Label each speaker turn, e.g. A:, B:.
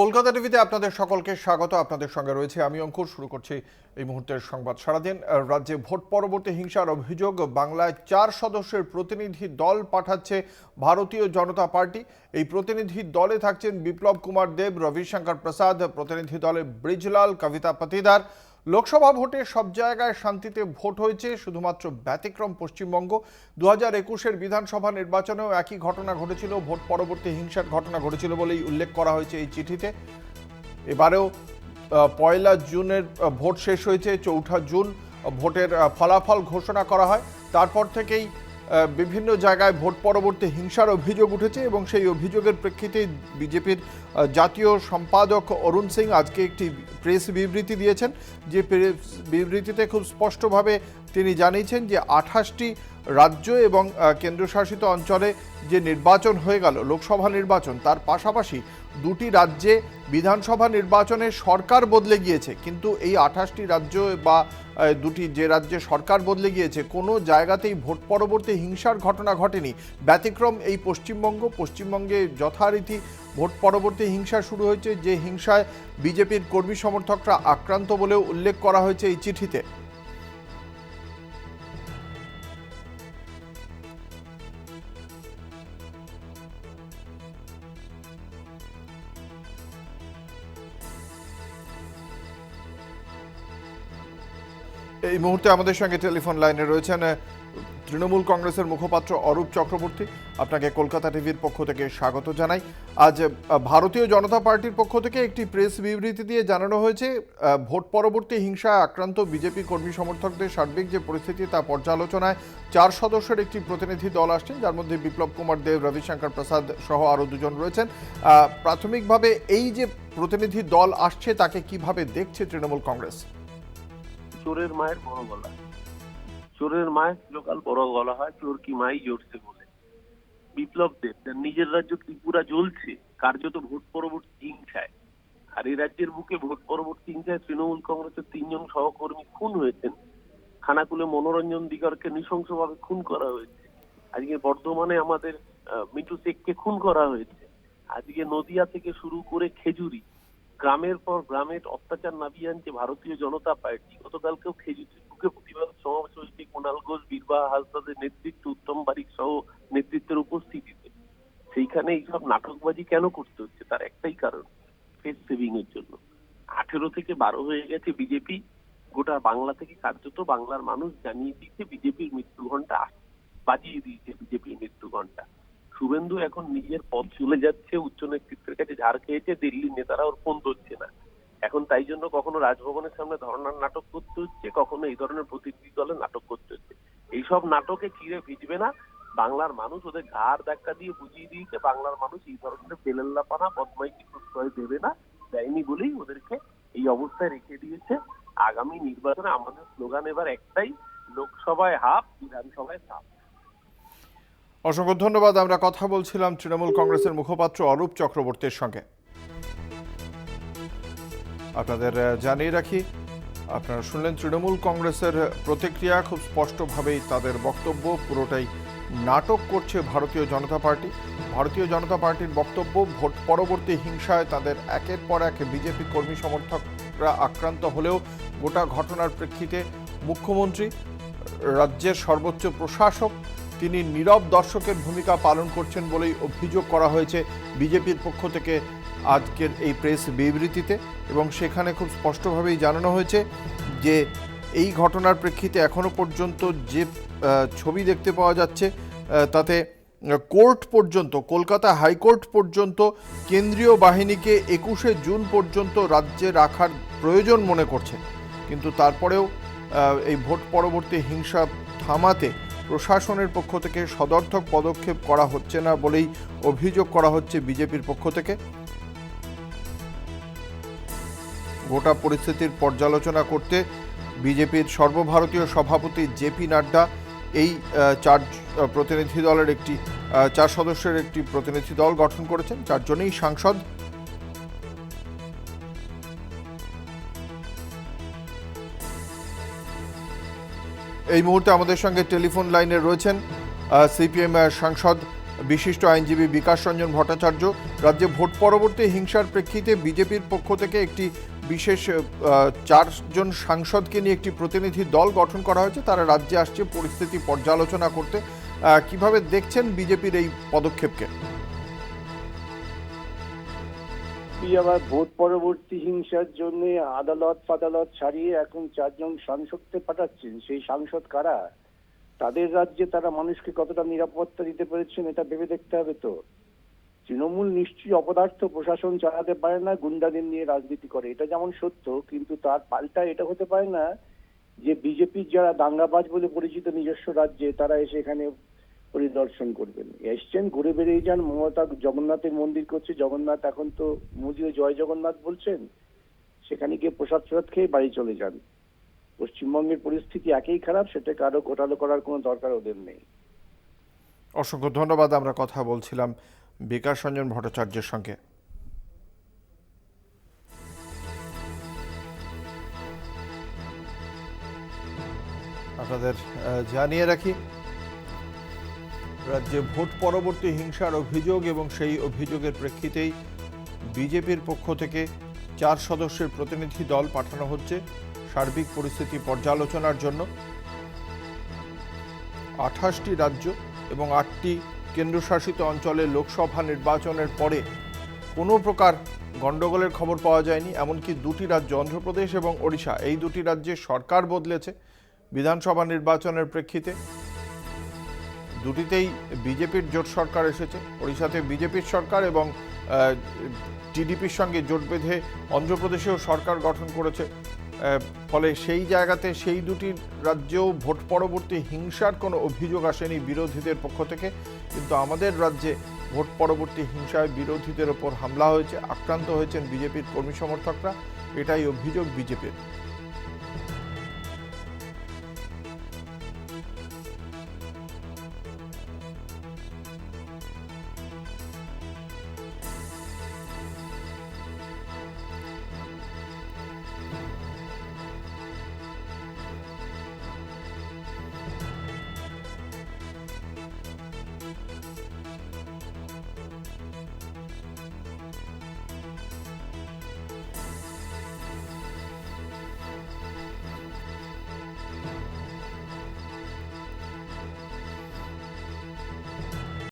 A: কলকাতা টিভিতে আপনাদের সকলকে স্বাগত। আপনাদের সঙ্গে রয়েছে আমি অঙ্কুর। শুরু করছি এই মুহূর্তের সংবাদ সারাদিন। রাজ্যে ভোট পরবর্তী হিংসার অভিযোগ। বাংলায় চার সদস্যের প্রতিনিধি দল পাঠাচ্ছে ভারতীয় জনতা পার্টি। এই প্রতিনিধি দলে থাকছেন বিপ্লব কুমার দেব, রবিশঙ্কর প্রসাদ, প্রতিনিধি দলে ব্রিজলাল, কবিতা পাতিদার। লোকসভা ভোটে সব জায়গায় শান্তিতে ভোট হয়েছে, শুধুমাত্র ব্যতিক্রম পশ্চিমবঙ্গ। দু হাজার একুশের বিধানসভা নির্বাচনেও একই ঘটনা ঘটেছিল, ভোট পরবর্তী হিংসার ঘটনা ঘটেছিল বলেই উল্লেখ করা হয়েছে এই চিঠিতে। এবারেও পয়লা জুনের ভোট শেষ হয়েছে, চৌঠা জুন ভোটের ফলাফল ঘোষণা করা হয়। তারপর থেকেই বিভিন্ন জায়গায় ভোট পরবর্তী হিংসার অভিযোগ উঠেছে এবং সেই অভিযোগের প্রেক্ষিতে বিজেপির জাতীয় সম্পাদক অরুণ সিং আজকে একটি প্রেস বিবৃতি দিয়েছেন। যে প্রেস বিবৃতিতে খুব স্পষ্টভাবে তিনি জানিয়েছেন যে আঠাশটি রাজ্য এবং কেন্দ্রশাসিত অঞ্চলে যে নির্বাচন হয়ে গেল, লোকসভা নির্বাচন, তার পাশাপাশি দুটি রাজ্যে বিধানসভা নির্বাচনে সরকার বদলে গিয়েছে। কিন্তু এই আঠাশটি রাজ্য বা দুটি যে রাজ্যে সরকার বদলে গিয়েছে, কোনো জায়গাতেই ভোট পরবর্তী হিংসার ঘটনা ঘটেনি। ব্যতিক্রম এই পশ্চিমবঙ্গ। পশ্চিমবঙ্গে যথারীতি ভোট পরবর্তী হিংসা শুরু হয়েছে। যে হিংসায় বিজেপির কর্মী সমর্থকরা আক্রান্ত বলেও উল্লেখ করা হয়েছে এই চিঠিতে। এই মুহূর্তে আমাদের সঙ্গে টেলিফোন লাইনে রয়েছেন তৃণমূল কংগ্রেসের মুখপাত্র অরূপ চক্রবর্তী। আপনাকে কলকাতা টিভির পক্ষ থেকে স্বাগত জানাই। আজ ভারতীয় জনতা পার্টির পক্ষ থেকে একটি প্রেস বিবৃতি দিয়ে জানানো হয়েছে ভোট পরবর্তী হিংসায় আক্রান্ত বিজেপি কর্মী সমর্থকদের সার্বিক যে পরিস্থিতি তা পর্যালোচনায় চার সদস্যের একটি প্রতিনিধি দল আসছেন যার মধ্যে বিপ্লব কুমার দেব, রবিশঙ্কর প্রসাদ সহ আরও দুজন রয়েছেন। প্রাথমিকভাবে এই যে প্রতিনিধি দল আসছে, তাকে কীভাবে দেখছে তৃণমূল কংগ্রেস?
B: চোরের মায়ের বড় গলা। চোরের মায়ের চিরকাল বড় গলা হয়, চোর কি মাই জড়ছে বলে। বিপ্লব দেব যার নিজের রাজ্য ত্রিপুরা জ্বলছে, কার্যত ভোট পরবর্তী হিংসায় আর এই রাজ্যের বুকে ভোট পরবর্তী হিংসায় তৃণমূল কংগ্রেসের তিনজন সহকর্মী খুন হয়েছেন। খানাকুলে মনোরঞ্জন দিগরকে নৃশংসভাবে খুন করা হয়েছে। আজকে বর্ধমানে আমাদের মিঠু শেখকে খুন করা হয়েছে। আজকে নদিয়া থেকে শুরু করে খেজুরি গ্রামের পর গ্রামের অত্যাচার নামিয়ে আনছে ভারতীয় জনতা পার্টি। গতকালকেও খেজুরির বুকে প্রতিবাদ সমাবেশ হয়েছে কুণাল ঘোষ, বীরবা হাসদাদের নেতৃত্বে, উত্তম বারিক সহ নেতৃত্বের উপস্থিতিতে। সেইখানে এইসব নাটকবাজি কেন করতে হচ্ছে? তার একটাই কারণ ফেস সেভিং এর জন্য। আঠেরো থেকে বারো হয়ে গেছে বিজেপি। গোটা বাংলা থেকে কার্যত বাংলার মানুষ জানিয়ে দিয়েছে বিজেপির মৃত্যু ঘণ্টা বাজিয়ে দিয়েছে বিজেপির মৃত্যু ঘণ্টা শুভেন্দু এখন নিজের পথ চলে যাচ্ছে উচ্চ নেতৃত্বের কাছে ঝাড় খেয়েছে, দিল্লির নেতারা ওর ফোন ধরছে না। এখন তাই জন্য কখনো রাজভবনের সামনে ধর্নার নাটক করতে হচ্ছে, কখনো এই ধরনের প্রতিনিধি দলে নাটক করতে হচ্ছে। এইসব নাটকে চিড়ে ভিজবে না? বাংলার মানুষ ওদের ঘাড় ধাক্কা দিয়ে বুঝিয়ে দিয়েছে, বাংলার মানুষ এই ধরনের বেলেল্লাপানা বদমাইশি প্রশ্রয় দেবে না, দেয়নি বলেই ওদেরকে এই অবস্থায় রেখে দিয়েছে। আগামী নির্বাচনে আমাদের স্লোগান এবার একটাই, লোকসভায় হাফ, বিধানসভায় সাফ।
A: অসংখ্য ধন্যবাদ, আমরা কথা বলছিলাম তৃণমূল কংগ্রেসের মুখপাত্র অরূপ চক্রবর্তীর সঙ্গে। আপনাদের জানিয়ে রাখি, আপনারা শুনলেন তৃণমূল কংগ্রেসের প্রতিক্রিয়া, খুব স্পষ্টভাবেই তাদের বক্তব্য, পুরোটাই নাটক করছে ভারতীয় জনতা পার্টি। ভারতীয় জনতা পার্টির বক্তব্য, ভোট পরবর্তী হিংসায় তাদের একের পর এক বিজেপি কর্মী সমর্থকরা আক্রান্ত হলেও গোটা ঘটনার প্রেক্ষিতে মুখ্যমন্ত্রী, রাজ্যের সর্বোচ্চ প্রশাসক তিনি নীরব দর্শকের ভূমিকা পালন করছেন বলেই অভিযোগ করা হয়েছে। বিজেপির পক্ষ থেকে আজকের এই প্রেস বিবৃতিতে এবং সেখানে খুব স্পষ্টভাবেই জানানো হয়েছে যে এই ঘটনার প্রেক্ষিতে এখনও পর্যন্ত যে ছবি দেখতে পাওয়া যাচ্ছে তাতে কোর্ট পর্যন্ত, কলকাতা হাইকোর্ট পর্যন্ত কেন্দ্রীয় বাহিনীকে একুশে জুন পর্যন্ত রাজ্যে রাখার প্রয়োজন মনে করছে। কিন্তু তারপরেও এই ভোট পরবর্তী হিংসা থামাতে প্রশাসনের পক্ষ থেকে সদর্থক পদক্ষেপ করা হচ্ছে না বলেই অভিযোগ করা হচ্ছে বিজেপির পক্ষ থেকে। গোটা পরিস্থিতির পর্যালোচনা করতে বিজেপির সর্বভারতীয় সভাপতি জেপি নাড্ডা, এই চার প্রতিনিধি দলের একটি চার সদস্যের একটি প্রতিনিধি দল গঠন করেছেন। চারজনেই সাংসদ। এই মুহূর্তে আমাদের সঙ্গে টেলিফোন লাইনে রয়েছেন সিপিএম সাংসদ, বিশিষ্ট আইনজীবী বিকাশ রঞ্জন ভট্টাচার্য। রাজ্যে ভোট পরবর্তী হিংসার প্রেক্ষিতে বিজেপির পক্ষ থেকে একটি বিশেষ চারজন সাংসদকে নিয়ে একটি প্রতিনিধি দল গঠন করা হয়েছে। তারা রাজ্যে আসছে, পরিস্থিতি পর্যালোচনা করতে। কীভাবে দেখছেন বিজেপির এই পদক্ষেপকে?
C: কি আবার ভোট পরবর্তী হিংসার জন্য আদালত ফাদালত ছাড়িয়ে এখন চারজন সাংসদকে পাঠাচ্ছেন। সেই সাংসদ কারা? তাদের রাজ্যে তারা মানুষকে কতটা নিরাপত্তা দিতে পেরেছেন এটা ভেবে দেখতে হবে তো। তৃণমূল নিশ্চয়ই অপদার্থ প্রশাসন চালাতে পারে না, গুন্ডাদের নিয়ে রাজনীতি করে। এটা যেমন সত্য, কিন্তু তার পাল্টা এটা হতে পারে না যে বিজেপির যারা দাঙ্গাবাজ বলে পরিচিত নিজস্ব রাজ্যে, তারা এসে এখানে পরিদর্শন করবেন। এসছেন, ঘুরে বেরিয়ে যান, মমতা জগন্নাথের মন্দির করছে। জগন্নাথ এখন তো মোদিও জয় জগন্নাথ বলছেন, সেখানে গিয়ে প্রসাদ প্রসাদ খেয়ে বাড়ি চলে যান। পশ্চিমবঙ্গের পরিস্থিতি একেই খারাপ সেটাকে আরও ঘোটালো করার কোনো দরকার ওদের নেই।
A: অসংখ্য ধন্যবাদ, আমরা কথা বলছিলাম বিকাশ রঞ্জন ভট্টাচার্যের সঙ্গে। আপনাদের জানিয়ে রাখি রাজ্যে ভোট পরবর্তী হিংসার অভিযোগ এবং সেই অভিযোগের প্রেক্ষিতেই বিজেপির পক্ষ থেকে চার সদস্যের প্রতিনিধি দল পাঠানো হচ্ছে সার্বিক পরিস্থিতি পর্যালোচনার জন্য। আঠাশটি রাজ্য এবং আটটি কেন্দ্রশাসিত অঞ্চলে লোকসভা নির্বাচনের পরে কোনো প্রকার গণ্ডগোলের খবর পাওয়া যায়নি, এমনকি দুটি রাজ্য, অন্ধ্রপ্রদেশ এবং ওড়িশা, এই দুটি রাজ্যে সরকার বদলেছে। বিধানসভা নির্বাচনের প্রেক্ষিতে দুটিতেই বিজেপির জোট সরকার এসেছে। ওড়িশাতে বিজেপির সরকার এবং টিডিপির সঙ্গে জোট বেঁধে অন্ধ্রপ্রদেশেও সরকার গঠন করেছে। ফলে সেই জায়গাতে সেই দুটি রাজ্যেও ভোট পরবর্তী হিংসার কোনো অভিযোগ আসেনি বিরোধীদের পক্ষ থেকে। কিন্তু আমাদের রাজ্যে ভোট পরবর্তী হিংসায় বিরোধীদের ওপর হামলা হয়েছে, আক্রান্ত হয়েছেন বিজেপির কর্মী সমর্থকরা। এটাই অভিযোগ বিজেপির।